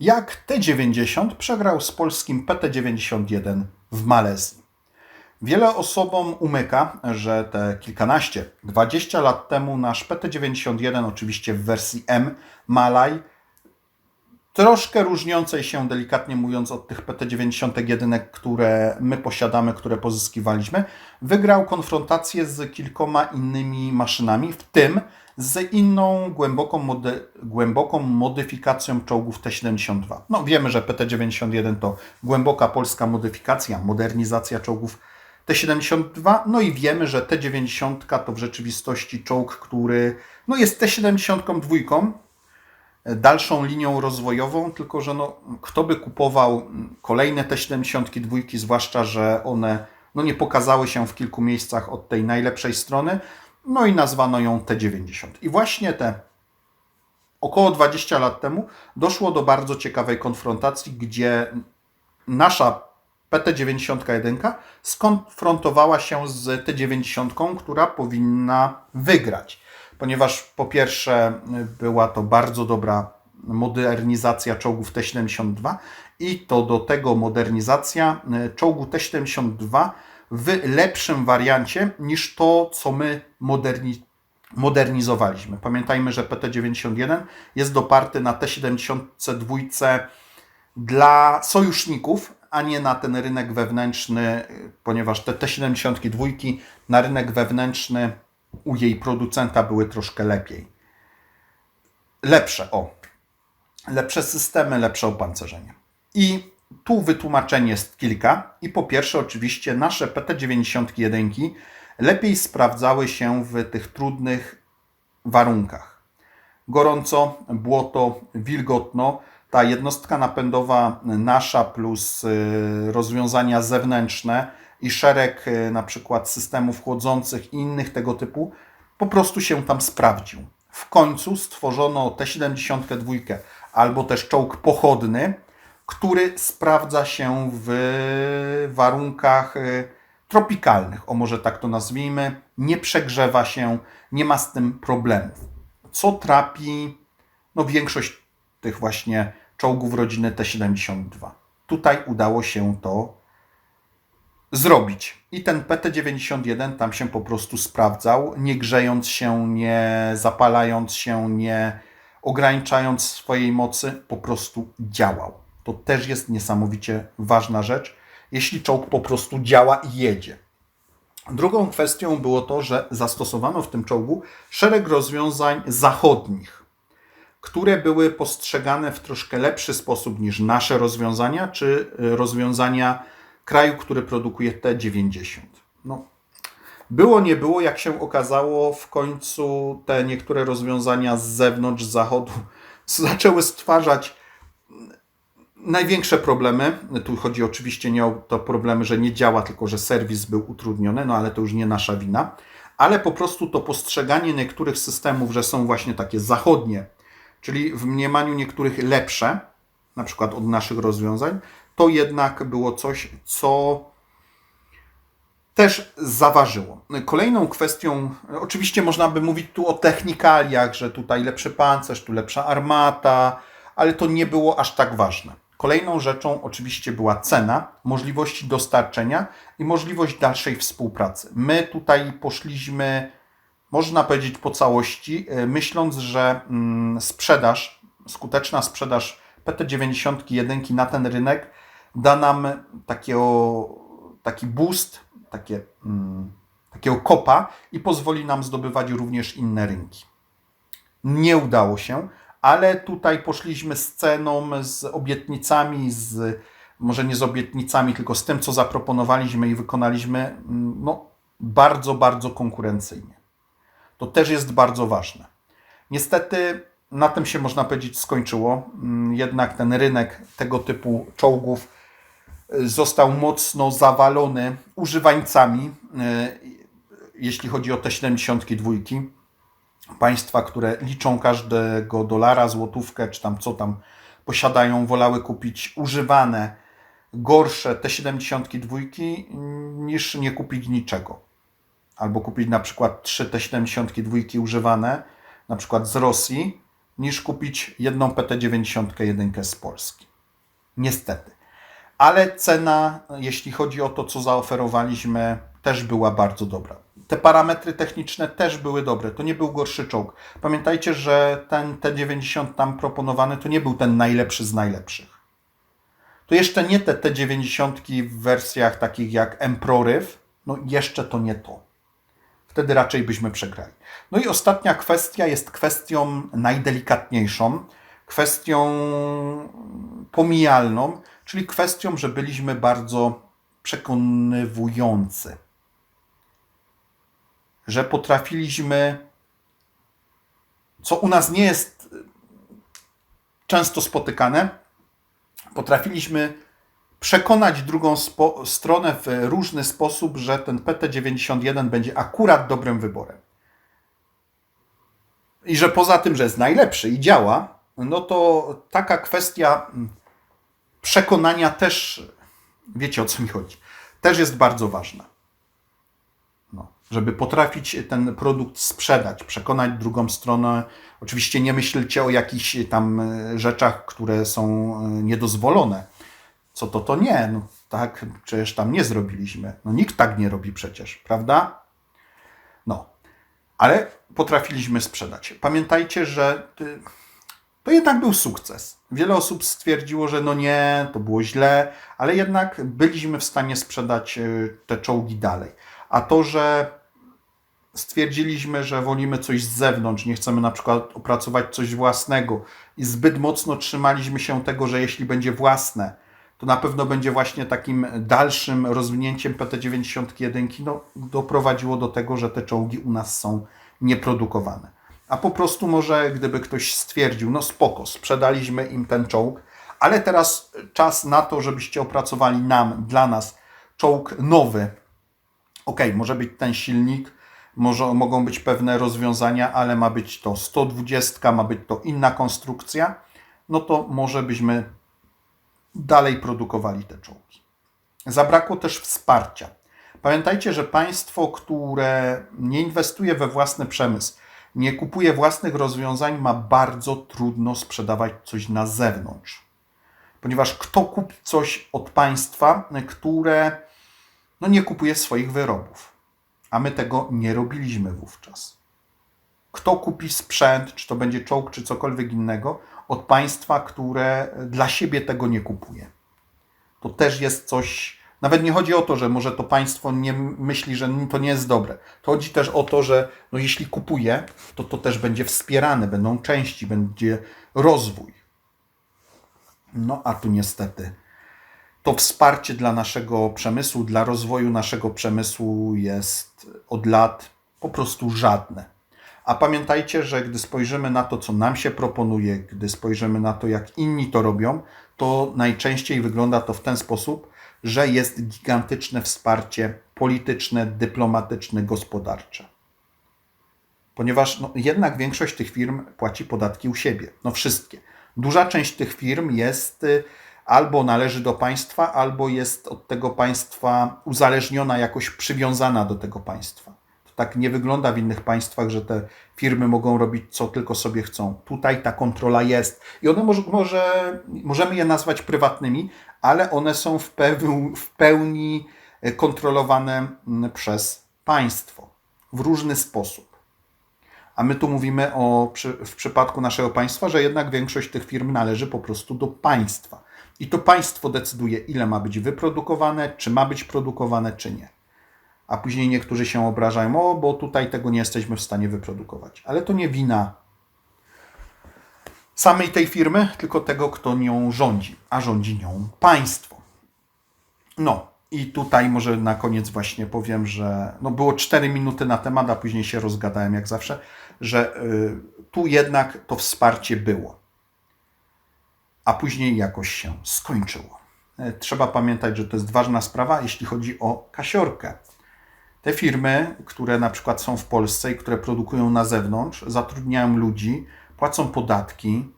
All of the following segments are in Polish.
jak T90 przegrał z polskim PT91 w Malezji. Wiele osobom umyka, że te kilkanaście, 20 lat temu nasz PT91, oczywiście w wersji M Malaj, troszkę różniącej się, delikatnie mówiąc, od tych PT91, które my posiadamy, które pozyskiwaliśmy, wygrał konfrontację z kilkoma innymi maszynami, w tym z inną głęboką, mody, głęboką modyfikacją czołgów T-72. No wiemy, że PT-91 to głęboka polska modyfikacja, modernizacja czołgów T-72, no i wiemy, że T-90 to w rzeczywistości czołg, który no jest T-72, dalszą linią rozwojową, tylko że no, kto by kupował kolejne T-72, zwłaszcza, że one no, nie pokazały się w kilku miejscach od tej najlepszej strony, no i nazwano ją T90. I właśnie te około 20 lat temu doszło do bardzo ciekawej konfrontacji, gdzie nasza PT91 skonfrontowała się z T90, która powinna wygrać. Ponieważ po pierwsze była to bardzo dobra modernizacja czołgów T-72 i to do tego modernizacja czołgu T-72 w lepszym wariancie niż to, co my moderni modernizowaliśmy. Pamiętajmy, że PT91 jest doparty na T72 dla sojuszników, a nie na ten rynek wewnętrzny, ponieważ te T72 na rynek wewnętrzny u jej producenta były troszkę lepiej. Lepsze, o. Lepsze systemy, lepsze opancerzenie. I tu wytłumaczeń jest kilka. I po pierwsze, oczywiście, nasze PT91 lepiej sprawdzały się w tych trudnych warunkach. Gorąco, błoto, wilgotno. Ta jednostka napędowa nasza plus y, rozwiązania zewnętrzne i szereg y, na przykład systemów chłodzących i innych tego typu po prostu się tam sprawdził. W końcu stworzono T72 albo też czołg pochodny, który sprawdza się w warunkach y, tropikalnych, o może tak to nazwijmy, nie przegrzewa się, nie ma z tym problemów. Co trapi no, większość tych właśnie czołgów rodziny T-72. Tutaj udało się to zrobić. I ten PT-91 tam się po prostu sprawdzał, nie grzejąc się, nie zapalając się, nie ograniczając swojej mocy, po prostu działał. To też jest niesamowicie ważna rzecz, jeśli czołg po prostu działa i jedzie. Drugą kwestią było to, że zastosowano w tym czołgu szereg rozwiązań zachodnich, które były postrzegane w troszkę lepszy sposób niż nasze rozwiązania, czy rozwiązania kraju, który produkuje T90. No, było, nie było, jak się okazało, w końcu te niektóre rozwiązania z zewnątrz, z zachodu zaczęły stwarzać największe problemy. Tu chodzi oczywiście nie o to problemy, że nie działa, tylko że serwis był utrudniony, no ale to już nie nasza wina. Ale po prostu to postrzeganie niektórych systemów, że są właśnie takie zachodnie, czyli w mniemaniu niektórych lepsze, na przykład od naszych rozwiązań, to jednak było coś, co też zaważyło. Kolejną kwestią, oczywiście można by mówić tu o technikaliach, że tutaj lepszy pancerz, tu lepsza armata, ale to nie było aż tak ważne. Kolejną rzeczą oczywiście była cena, możliwości dostarczenia i możliwość dalszej współpracy. My tutaj poszliśmy, można powiedzieć, po całości, myśląc, że mm, sprzedaż, skuteczna sprzedaż PT91 na ten rynek da nam takiego, taki boost, takie, mm, takiego kopa i pozwoli nam zdobywać również inne rynki. Nie udało się, ale tutaj poszliśmy z ceną, z obietnicami, z, może nie z obietnicami, tylko z tym, co zaproponowaliśmy i wykonaliśmy, mm, no, bardzo, bardzo konkurencyjnie. To też jest bardzo ważne. Niestety na tym się można powiedzieć skończyło. Mm, jednak ten rynek tego typu czołgów y, został mocno zawalony używańcami, y, jeśli chodzi o te 72 państwa, które liczą każdego dolara, złotówkę, czy tam co tam posiadają, wolały kupić używane, gorsze te 72 niż nie kupić niczego. Albo kupić na przykład 3 te 72 używane, na przykład z Rosji, niż kupić jedną PT91 z Polski. Niestety. Ale cena, jeśli chodzi o to, co zaoferowaliśmy, też była bardzo dobra. Te parametry techniczne też były dobre. To nie był gorszy czołg. Pamiętajcie, że ten T90 tam proponowany to nie był ten najlepszy z najlepszych. To jeszcze nie te T90 w wersjach takich jak M-Proryw, no jeszcze to nie to. Wtedy raczej byśmy przegrali. No i ostatnia kwestia jest kwestią najdelikatniejszą, kwestią pomijalną, czyli kwestią, że byliśmy bardzo przekonywujący. Że potrafiliśmy, co u nas nie jest często spotykane, potrafiliśmy przekonać drugą stronę w różny sposób, że ten PT91 będzie akurat dobrym wyborem. I że poza tym, że jest najlepszy i działa, no to taka kwestia mm, przekonania też, wiecie o co mi chodzi, też jest bardzo ważna. Żeby potrafić ten produkt sprzedać, przekonać drugą stronę. Oczywiście nie myślcie o jakichś tam e, rzeczach, które są e, niedozwolone. Co to, to nie. No, tak, przecież tam nie zrobiliśmy. No, nikt tak nie robi przecież, prawda? No, ale potrafiliśmy sprzedać. Pamiętajcie, że y, to jednak był sukces. Wiele osób stwierdziło, że no nie, to było źle, ale jednak byliśmy w stanie sprzedać y, te czołgi dalej. A to, że stwierdziliśmy, że wolimy coś z zewnątrz, nie chcemy na przykład opracować coś własnego i zbyt mocno trzymaliśmy się tego, że jeśli będzie własne, to na pewno będzie właśnie takim dalszym rozwinięciem PT91, no, doprowadziło do tego, że te czołgi u nas są nieprodukowane. A po prostu może gdyby ktoś stwierdził, no spoko, sprzedaliśmy im ten czołg, ale teraz czas na to, żebyście opracowali nam, dla nas czołg nowy. Ok, może być ten silnik, może, mogą być pewne rozwiązania, ale ma być to 120, ma być to inna konstrukcja, no to może byśmy dalej produkowali te czołgi. Zabrakło też wsparcia. Pamiętajcie, że państwo, które nie inwestuje we własny przemysł, nie kupuje własnych rozwiązań, ma bardzo trudno sprzedawać coś na zewnątrz. Ponieważ kto kupi coś od państwa, które no nie kupuje swoich wyrobów? A my tego nie robiliśmy wówczas. Kto kupi sprzęt, czy to będzie czołg, czy cokolwiek innego, od państwa, które dla siebie tego nie kupuje? To też jest coś. Nawet nie chodzi o to, że może to państwo nie myśli, że to nie jest dobre. To chodzi też o to, że no jeśli kupuje, to to też będzie wspierane, będą części, będzie rozwój. No a tu niestety to wsparcie dla naszego przemysłu, dla rozwoju naszego przemysłu jest od lat po prostu żadne. A pamiętajcie, że gdy spojrzymy na to, co nam się proponuje, gdy spojrzymy na to, jak inni to robią, to najczęściej wygląda to w ten sposób, że jest gigantyczne wsparcie polityczne, dyplomatyczne, gospodarcze. Ponieważ no, jednak większość tych firm płaci podatki u siebie. No wszystkie. Duża część tych firm jest y, albo należy do państwa, albo jest od tego państwa uzależniona, jakoś przywiązana do tego państwa. To tak nie wygląda w innych państwach, że te firmy mogą robić co tylko sobie chcą. Tutaj ta kontrola jest i one może, może możemy je nazwać prywatnymi, ale one są w pełni, w pełni kontrolowane mm, przez państwo w różny sposób. A my tu mówimy o, w przypadku naszego państwa, że jednak większość tych firm należy po prostu do państwa. I to państwo decyduje, ile ma być wyprodukowane, czy ma być produkowane, czy nie. A później niektórzy się obrażają, o, bo tutaj tego nie jesteśmy w stanie wyprodukować. Ale to nie wina samej tej firmy, tylko tego, kto nią rządzi. A rządzi nią państwo. No, i tutaj może na koniec właśnie powiem, że no było 4 minuty na temat, a później się rozgadałem jak zawsze, że y, tu jednak to wsparcie było a później jakoś się skończyło. E, trzeba pamiętać, że to jest ważna sprawa, jeśli chodzi o kasiorkę. Te firmy, które na przykład są w Polsce i które produkują na zewnątrz, zatrudniają ludzi, płacą podatki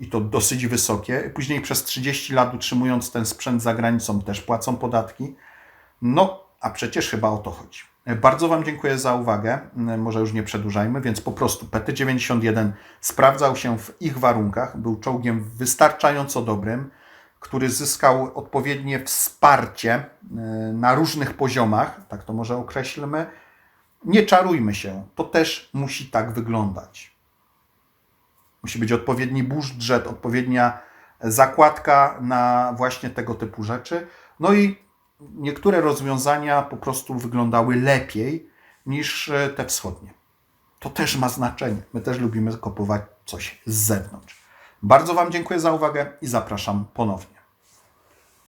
i to dosyć wysokie. Później przez 30 lat utrzymując ten sprzęt za granicą też płacą podatki. No, a przecież chyba o to chodzi. Bardzo Wam dziękuję za uwagę. Może już nie przedłużajmy, więc po prostu PT91 sprawdzał się w ich warunkach. Był czołgiem wystarczająco dobrym, który zyskał odpowiednie wsparcie e, na różnych poziomach, tak to może określmy. Nie czarujmy się, to też musi tak wyglądać. Musi być odpowiedni budżet, odpowiednia zakładka na właśnie tego typu rzeczy. No i niektóre rozwiązania po prostu wyglądały lepiej niż e, te wschodnie. To też ma znaczenie. My też lubimy kupować coś z zewnątrz. Bardzo Wam dziękuję za uwagę i zapraszam ponownie.